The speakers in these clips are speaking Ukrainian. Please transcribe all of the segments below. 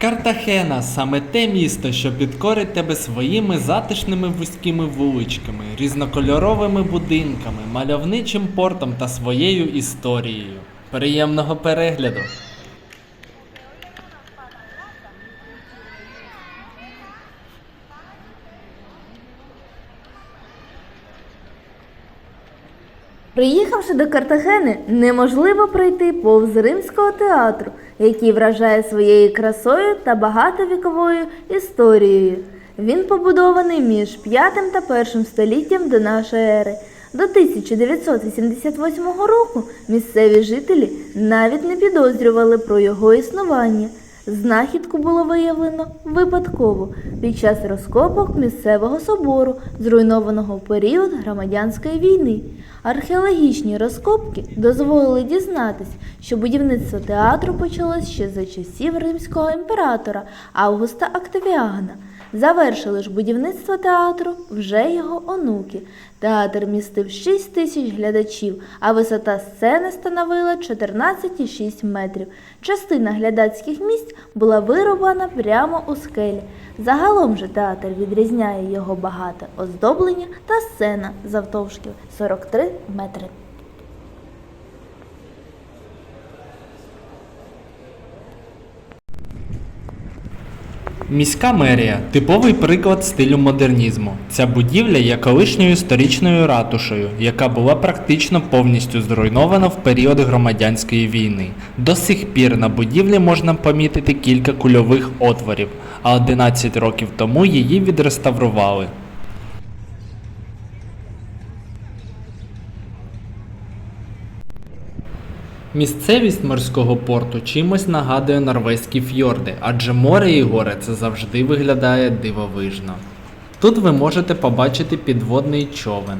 Картахена саме те місто, що підкорить тебе своїми затишними вузькими вуличками, різнокольоровими будинками, мальовничим портом та своєю історією. Приємного перегляду! Приїхавши до Картахени, неможливо пройти повз римського театру, який вражає своєю красою та багатовіковою історією. Він побудований між 5 та 1 століттям до нашої ери. До 1988 року місцеві жителі навіть не підозрювали про його існування. Знахідку було виявлено випадково під час розкопок місцевого собору, зруйнованого в період громадянської війни. Археологічні розкопки дозволили дізнатись, що будівництво театру почалось ще за часів римського імператора Августа Октавіана. Завершили ж будівництво театру вже його онуки. Театр містив 6 тисяч глядачів, а висота сцени становила 14,6 метрів. Частина глядацьких місць була вирубана прямо у скелі. Загалом же театр відрізняє його багате оздоблення та сцена завтовшки 43 метри. Міська мерія типовий приклад стилю модернізму. Ця будівля є колишньою історичною ратушею, яка була практично повністю зруйнована в період громадянської війни. До сих пір на будівлі можна помітити кілька кульових отворів, а 11 років тому її відреставрували. Місцевість морського порту чимось нагадує норвезькі фьорди, адже море і гори це завжди виглядає дивовижно. Тут ви можете побачити підводний човен,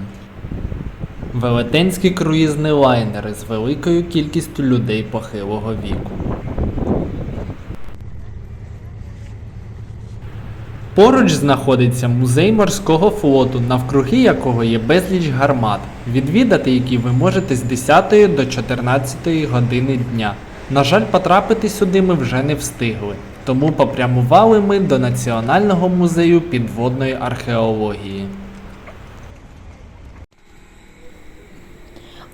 велетенські круїзні лайнери з великою кількістю людей похилого віку. Поруч знаходиться музей морського флоту, навкруги якого є безліч гармат, відвідати які ви можете з 10 до 14 години дня. На жаль, потрапити сюди ми вже не встигли, тому попрямували ми до Національного музею підводної археології.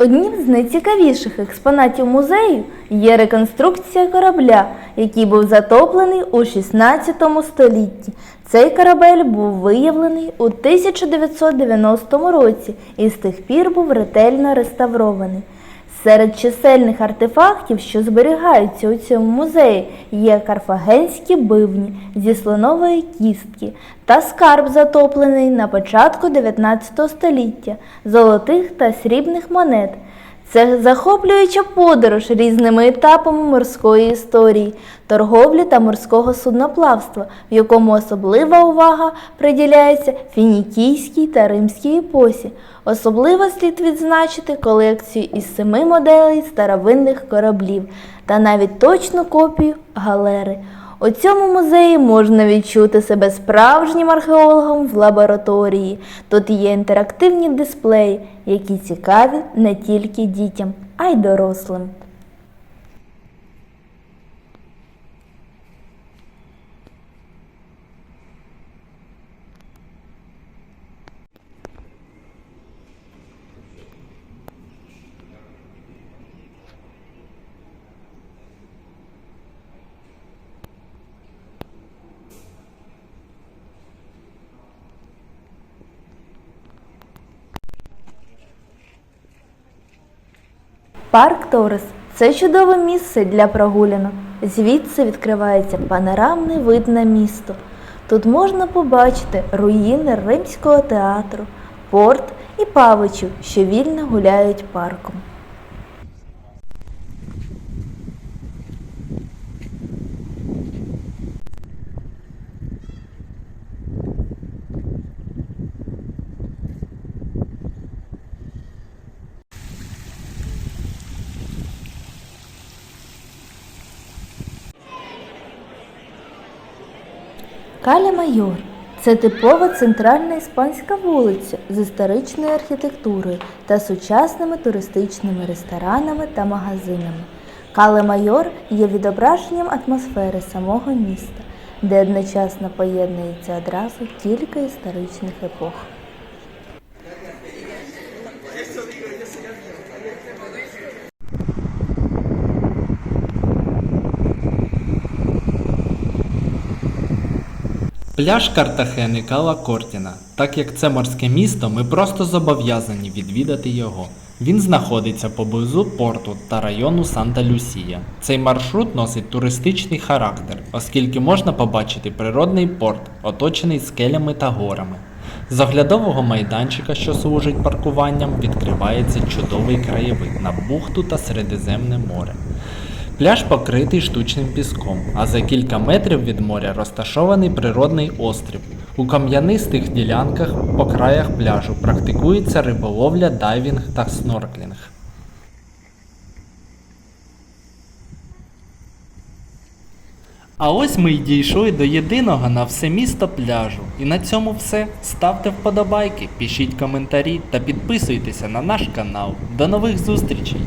Одним з найцікавіших експонатів музею є реконструкція корабля, який був затоплений у 16 столітті. Цей корабель був виявлений у 1990 році і з тих пір був ретельно реставрований. Серед чисельних артефактів, що зберігаються у цьому музеї, є карфагенські бивні зі слонової кістки та скарб затоплений на початку 19 століття золотих та срібних монет. Це захоплююча подорож різними етапами морської історії, торговлі та морського судноплавства, в якому особлива увага приділяється фінікійській та римській епосі. Особливо слід відзначити колекцію із семи моделей старовинних кораблів та навіть точну копію галери. У цьому музеї можна відчути себе справжнім археологом в лабораторії. Тут є інтерактивні дисплеї, які цікаві не тільки дітям, а й дорослим. Парк Торес це чудове місце для прогулянок. Звідси відкривається панорамний вид на місто. Тут можна побачити руїни римського театру, порт і павичів, що вільно гуляють парком. Каля Майор це типова центральна іспанська вулиця з історичною архітектурою та сучасними туристичними ресторанами та магазинами. Кале-Майор є відображенням атмосфери самого міста, де одночасно поєднується одразу кілька історичних епох. Пляж Картахени Кала Кортіна. Так як це морське місто, ми просто зобов'язані відвідати його. Він знаходиться поблизу порту та району Санта-Люсія. Цей маршрут носить туристичний характер, оскільки можна побачити природний порт, оточений скелями та горами. З оглядового майданчика, що служить паркуванням, відкривається чудовий краєвид на бухту та Середземне море. Пляж покритий штучним піском, а за кілька метрів від моря розташований природний острів. У кам'янистих ділянках по краях пляжу практикується риболовля, дайвінг та снорклінг. А ось ми й дійшли до єдиного на все місто пляжу. І на цьому все. Ставте вподобайки, пишіть коментарі та підписуйтеся на наш канал. До нових зустрічей!